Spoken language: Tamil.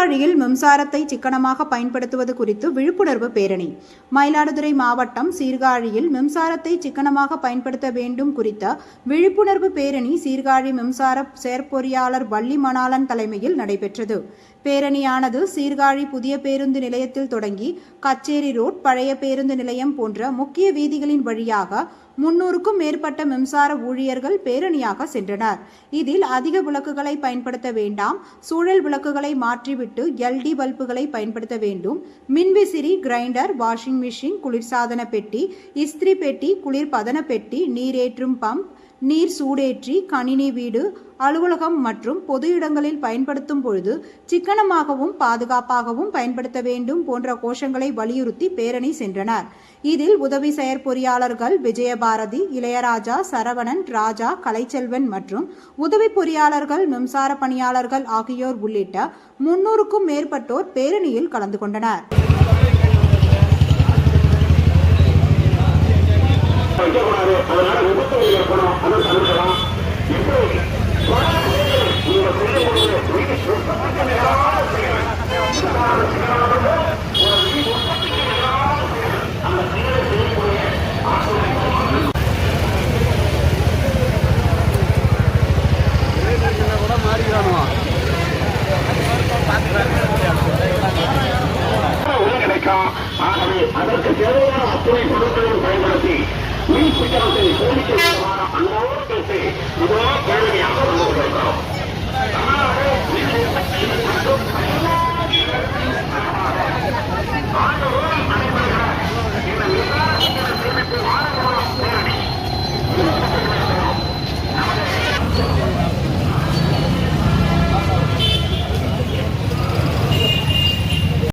சீர்காழியில் மின்சாரத்தை சிக்கனமாக பயன்படுத்துவது குறித்து விழிப்புணர்வு பேரணி. மயிலாடுதுறை மாவட்டம் சீர்காழியில் மின்சாரத்தை சிக்கனமாக பயன்படுத்த வேண்டும் குறித்த விழிப்புணர்வு பேரணி சீர்காழி மின்சார செயற்பொறியாளர் வள்ளி மணாலன் தலைமையில் நடைபெற்றது. பேரணியானது சீர்காழி புதிய பேருந்து நிலையத்தில் தொடங்கி கச்சேரி ரோட் பழைய பேருந்து நிலையம் போன்ற முக்கிய வீதிகளின் வழியாக முன்னூறுக்கும் மேற்பட்ட மின்சார ஊழியர்கள் பேரணியாக சென்றனர். இதில் அதிக விளக்குகளை பயன்படுத்த வேண்டாம் சூழல் விளக்குகளை மாற்றிவிட்டு எல்டி பல்புகளை பயன்படுத்த வேண்டும். மின்விசிறி கிரைண்டர் வாஷிங் மிஷின் குளிர்சாதன பெட்டி இஸ்திரி பெட்டி குளிர்பதன பெட்டி நீரேற்றும் பம்ப் நீர் சூடேற்றி கணினி வீடு அலுவலகம் மற்றும் பொது இடங்களில் பயன்படுத்தும் பொழுது சிக்கனமாகவும் பாதுகாப்பாகவும் பயன்படுத்த வேண்டும் போன்ற கோஷங்களை வலியுறுத்தி பேரணி சென்றனர். இதில் உதவி செயற்பொறியாளர்கள் விஜயபாரதி இளையராஜா சரவணன் ராஜா கலைச்செல்வன் மற்றும் உதவி பொறியாளர்கள் மின்சார பணியாளர்கள் ஆகியோர் உள்ளிட்ட முன்னூறுக்கும் மேற்பட்டோர் பேரணியில் கலந்து கொண்டனர். அதனால ஏற்படும் அதை தவிர்க்கலாம் இப்படி ஆகவே அதற்கு தேவையான அத்துணை பொருட்களும் பயன்படுத்தி